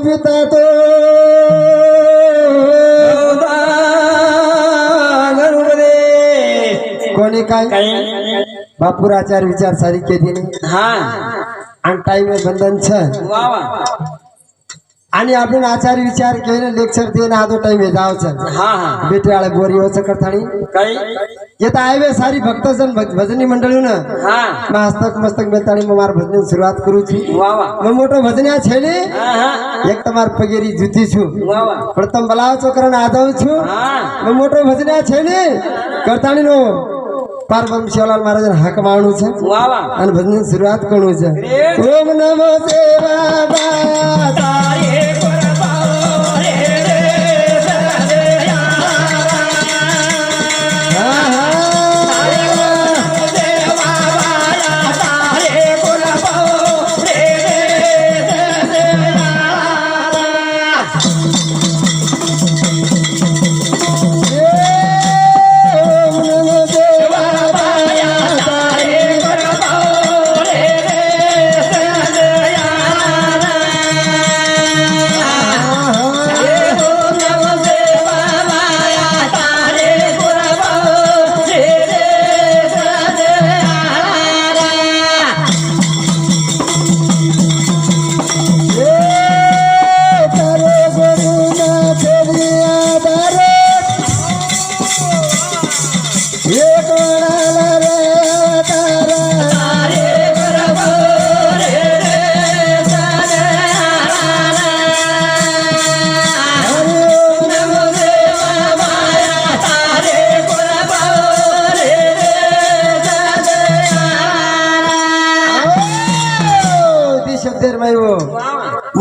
पिता तो कोणी काय? काही? बापूराचार विचार सारी केली हा. आणि टाइम बंधन छ आणि आपण आचार विचार केले लेक्चर देणं हा तो टाइम आहे जावचं हा हा. बेटे बोरी होचं करतानी काही? એ તો આવે સારી ભક્તો છે ભજનની મંડળીઓ ને હા હસ્તક મસ્તક બેતાળી માં મારા ભજન શરૂઆત કરું છું. મેં મોટો ભજન્યા છે ને? એક તમાર પગેરી જુદી છું. પણ તમે બોલાવો છોકરાને આધાવું છું. મેં મોટો ભજન્યા છે ને? કરતાણી નો પાર્વમ શિવલાલ મહારાજ હાક માણું છે. અને ભજન શરૂઆત કરવું છે. ઓમ નમો સેવા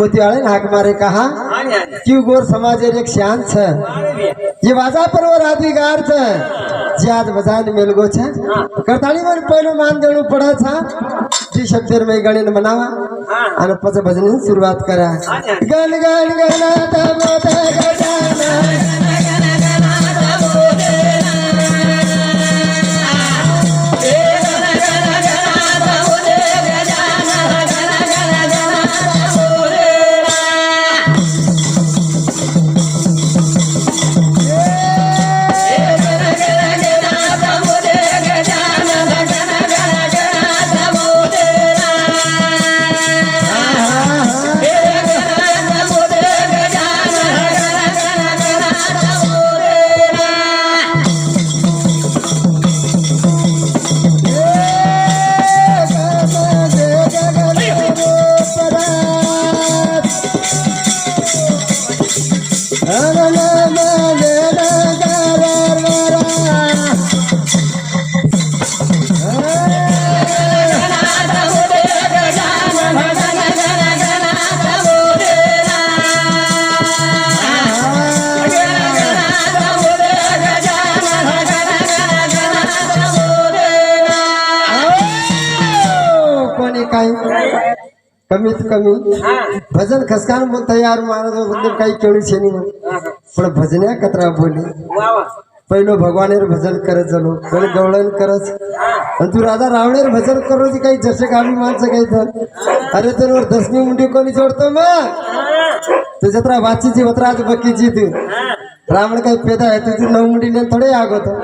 भूतियाळे हाक मारे कहा कि गोर समाज एक शान छ ये वाजा पर वो राधिकार छ जे आज बजान मेलगो छ करताली मन पहिलो मान देणू पडा छ जी शब्देर में गणिन मनावा। आणि पच भजन शुरुआत करा। गण गण गण। कमीत कमी. भजन खसकान बोलता यार महाराजबद्दल काही केळी शेनी म्हण. पण भजन्या कतरा बोली. पहिलो भगवानेर भजन करत झालो पण गवळण करत. आणि तू राधा रावणेर भजन करो जी काही जसे गावी माणसं काही तर. अरे तर दसमी मुंडी कोणी जोडतो मग? तू जत्रा वाचीची वत्राज बकीची तू. रावण काही पेदा आहे तुझी नऊ मुंडीने थोडे आग होतं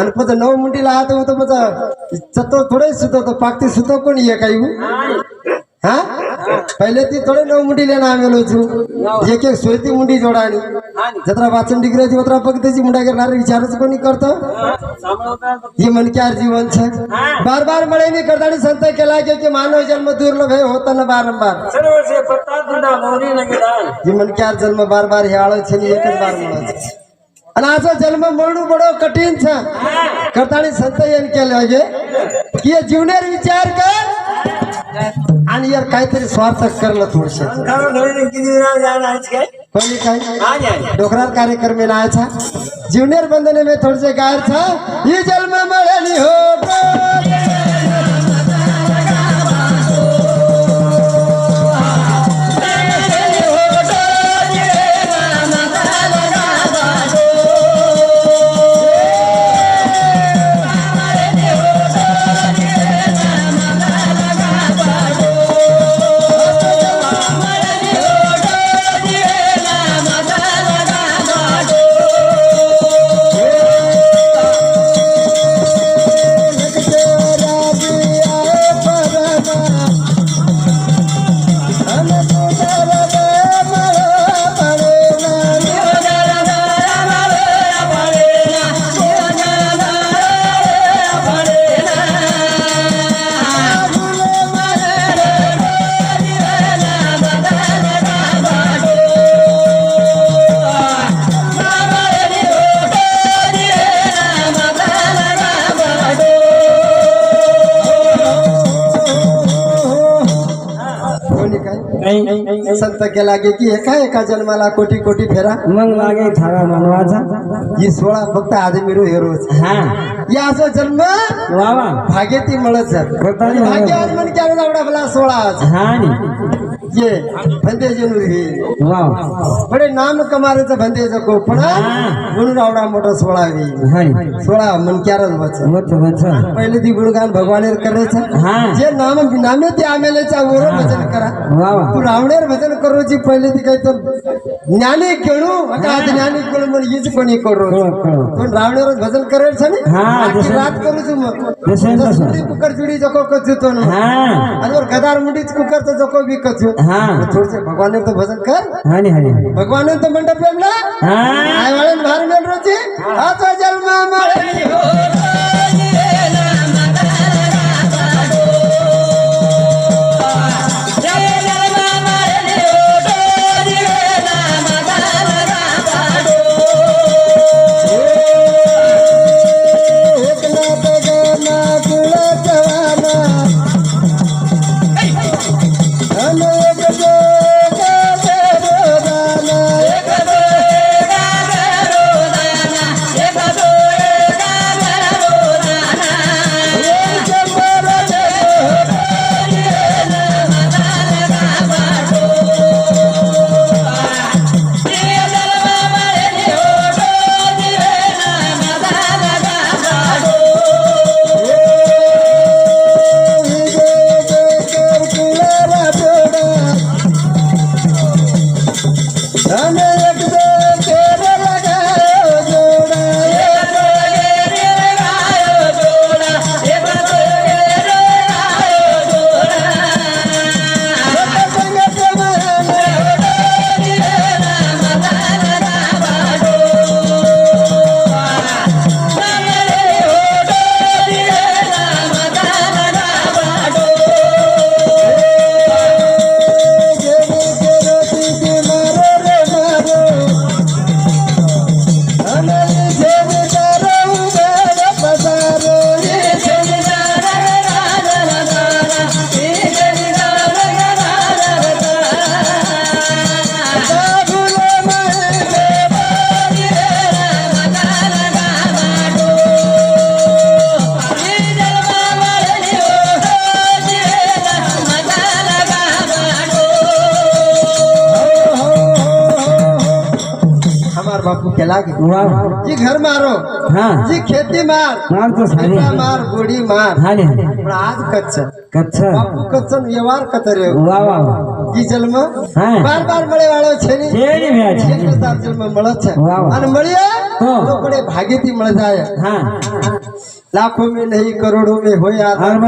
आणि पद नऊ मुंडीला हात होतं मग चतो थोडे सुतो पाकती सुतो कोणी ये काही हा? पहिले ती थोडे नऊ मुंडी लेना आम्ही होतो एक एक सोयती मुंडी जोडाणी जत्रा वाचन डिग्री जत्रा त्याची मुंडा करणार विचारच कोणी करतो? ये मन क्या जीवन छे बार बार मळे नहीं करता संत केला की मानव जन्म दुर्लभ है होता ना बारंबार ये मन क्या जन्म बार बार हे आळो छे एकच बार म्हणत आणि असं जन्म म्हणू बडो कठीण छ करताना संत येन केलं की जीवनेर विचार कर. आणि यार काहीतरी स्वार्थ करलं थोडस. कोणी कार्यक्रम यायचा जुनियर बंधने मे थोडसे गायरचा. ही जन्म मिळाली हो. काय? संत केला गे की एका एका जन्माला कोटी कोटी फेरा? मग मागे थारा मानवाचा. ही सोळा फक्त आदमिरू हेरोच हा. या असं जन्म वावा भाग्यती मळत जात. भाग्य आजमन केवढा एवढा भला सोळा हा ये भंदे जनू हे। बडे नाम कमारेच भंदे जको पण म्हणून आवडा मोठा सोळा वे सोळा मन क्यारच वच पहिले ती गुणगान भगवानेर करायचं जे नाम नामे ते चा वर भजन करा। तू रावणेर भजन करोची पहिले ती काय तर ज्ञाने खेळू आता ज्ञाने खेळू म्हणून हीच कोणी करू पण रावणेर भजन करायचं ना रात करूच मग कुकर चुडी जको कचू तो ना। आणि गदार मुंडीच कुकरचा जको भी कचू हा. थोडसे भगवानांचं भजन कर. भगवान आणि भगवानांचं म्हणतात प्रेमला आई वळण भार मेल रोजी हा जन्म ભૂખે લાગે જે ઘર મારો. જે ખેતી માર. માર તો સારી. માર ગોડી માર. હાલે પણ આજ કચ્છ. કચ્છ. બાપુ કચ્છ નો વ્યવહાર કતરે વાહ વાહ જી જન્મ બાર બાર મળે વાળો છે ને? છે ને મે છે જન્મ મળે છે. અને મળ્યા તો આપણે ભાગેથી મળે જાય. હા. લાખો મે નહીં કરોડો મે હોય આ જન્મ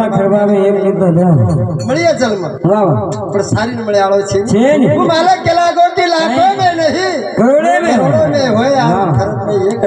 પણ સારી મળે છે નહીં.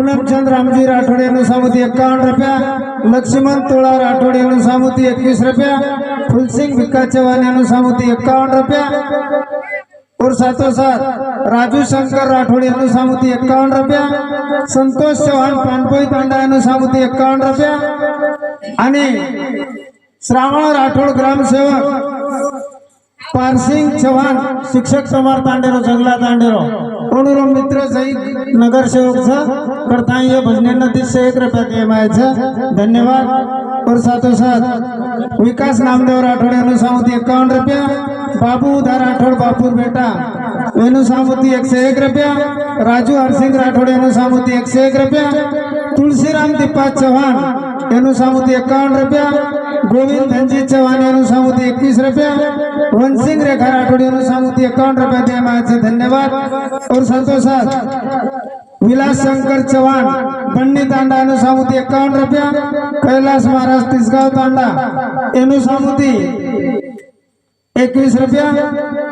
फुलमचंद रामजी राठोड यांना सामोती एकावन्न रुपया. लक्ष्मण तोळा राठोड यांना सामोती एकवीस रुपया. फुलसिंग विकास चव्हाण यांना सामोती एकावन्न रुपया. और साथ राजू शंकर राठोड यांना सामोती एकावन्न रुपया. संतोष चव्हाण पानपोई पांडा यांना सामोती एकावन्न रुपया. आणि श्रावण राठोड ग्रामसेवक पारसिंग चव्हाण शिक्षक समार तांडेरो जंगला तांडेरो. कोणूरो मित्र सहित नगरसेवक छ करता ये भजनेनं तीसशे एक रुपया देवायचं धन्यवाद और साथो साथ विकास नामदेव राठोड यांना सामुती एकावन्न रुपया बाबू उधा राठोड बापूर बेटा वेणू सामुती एकशे एक रुपया राजू हरसिंग राठोड यांना सामुती एकशे एक रुपया तुळशीराम दीपा चव्हाण એનું સામુતી એકાવન गोविंद धनजी चव्हाण यांना सांगू ते एकतीस रुपया. वनसिंग रेखा राठोड यांना सांगू ते एकावन्न रुपया द्या माझे धन्यवाद. और संतोषात विलास शंकर चव्हाण बंडी तांडा अनु सामुती एकावन्न रुपया. कैलास महाराज तिसगाव तांडा एनु सामुती एकवीस रुपया.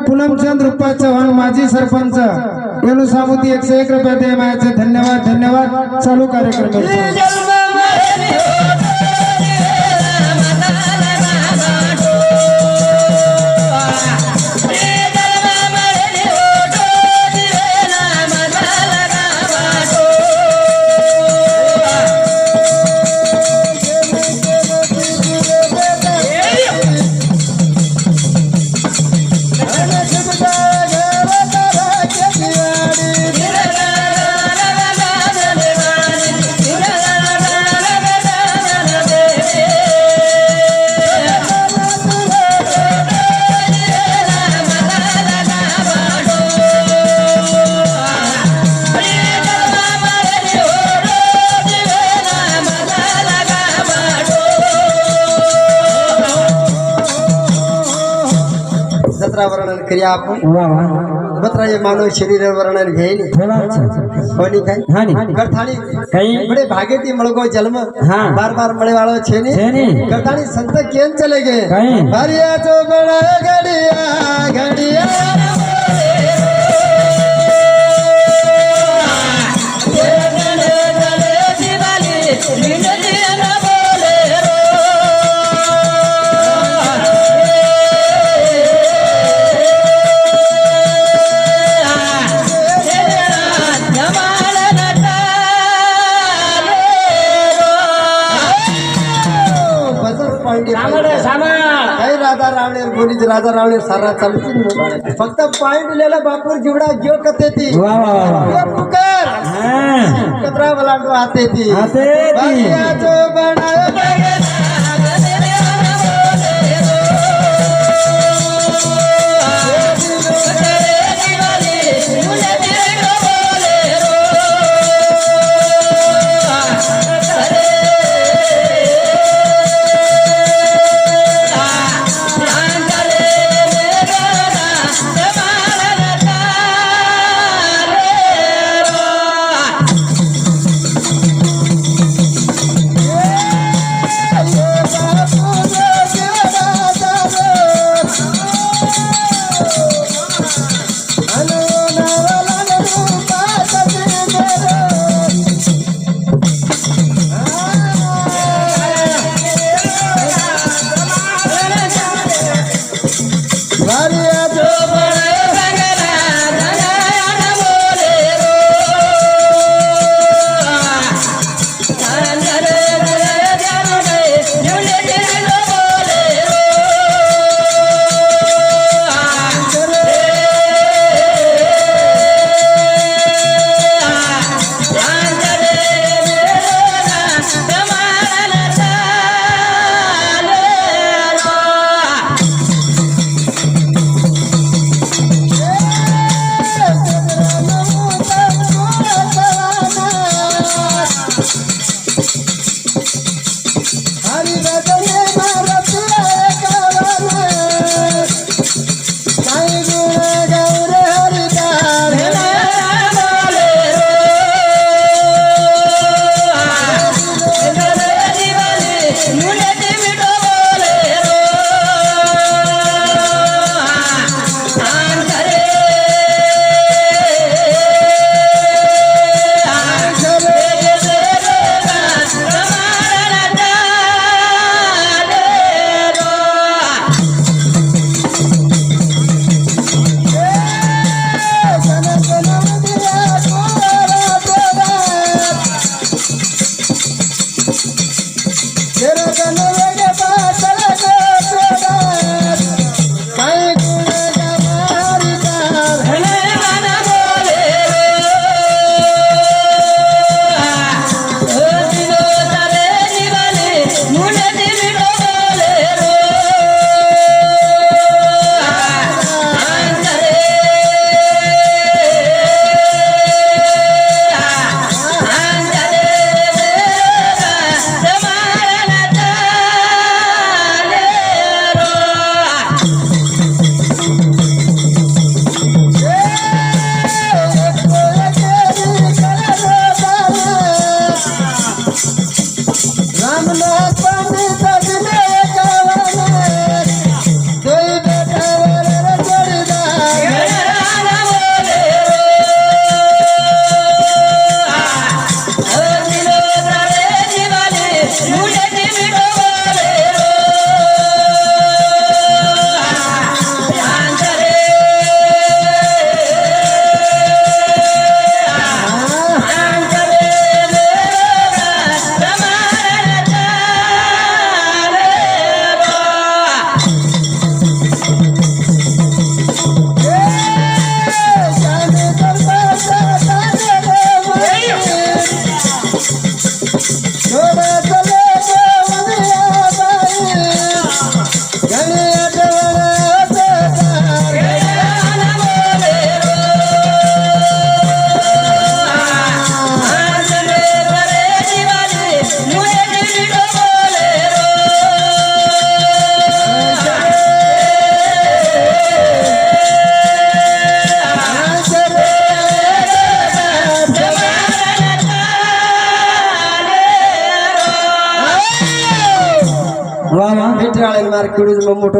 पूनमचंद रुपा चव्हाण माजी सरपंच एनु सामुती एकशे एक रुपया द्या माझे धन्यवाद धन्यवाद. चालू कार्यक्रम. प्रक्रिया आपण वा वा मात्र हे मानव शरीरावर घेईल कोणी काय करताणी काही। बडे भागे ती मळगो जन्म। बार बार मळे वाळो छेनी करताणी संत केन चले गे बारिया तो बड़ा घडिया घडिया। रावणे सारा चालती फक्त पॉइंट लिहिला बापूर जीवडा जीव कथे ती? वा वा वा वा. पुकार हा. कतरा बलांडो आते ती.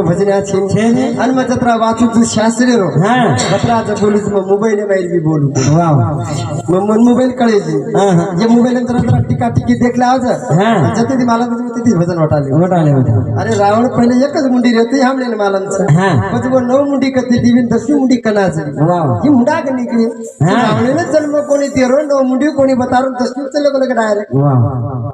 भजनात शिन आणि मग जत्रा वाचूच शास्त्री रो। हा। जत्राचं बोलूच मग मोबाईल बाहेर बी बोलू। वाह मग मन मोबाईल कळायची जे। मोबाईल नंतर जरा टिका टिकी देखला आज जते ती मला तिथे भजन वाटाले। वाटाले अरे रावण पहिले एकच मुंडी रेते हमले मालांचं पण मग नऊ मुंडी कधी दिविन दसवी मुंडी कणाच वाह ही मुंडा का निघली रावणेनं जन्म कोणी ते रो नऊ मुंडी कोणी दशी चले लोक लगे डायरेक्ट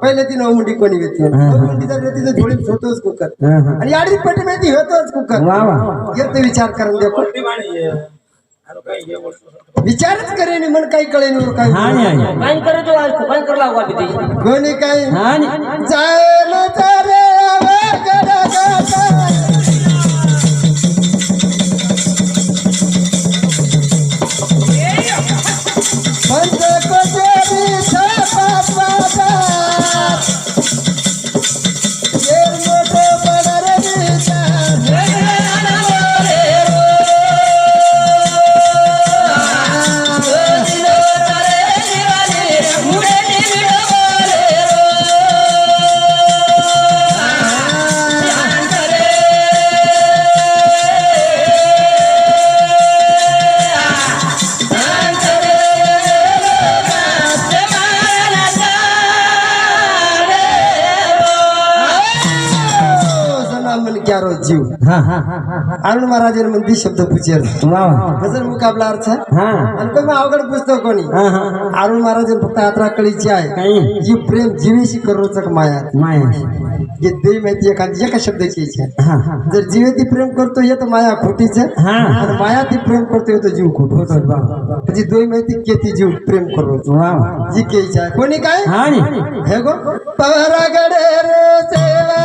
पहिले ती नऊ मुंडी कोणी जर मुंडीचा तो झोळीत झोतोच कुकर. आणि आडवी पेटी माहिती हो येतच कुकर येतो विचार करून देतो. विचारच करे मन काही कळेन वर काही हा नाही, काय करतो काय करू अरुण महाराज म्हणते शब्द पूजेल गजल मुकाबला अर्थ? आणि पण अवघड पुस्तक कोणी? अरुण महाराज फक्त यात्रा कळीची आहे जी प्रेम जीवेशी करोचक माया. माया. हे देवी माहिती एखादी एका शब्दाची इच्छा जर जीवे ती प्रेम करतो हे तर माया खोटीच आणि माया ती प्रेम करतो हे तर जीव खोट म्हणजे दोन माहिती के ती जीव प्रेम करतो जी के आहे. कोणी काय? हे गो पगडे रे सेवा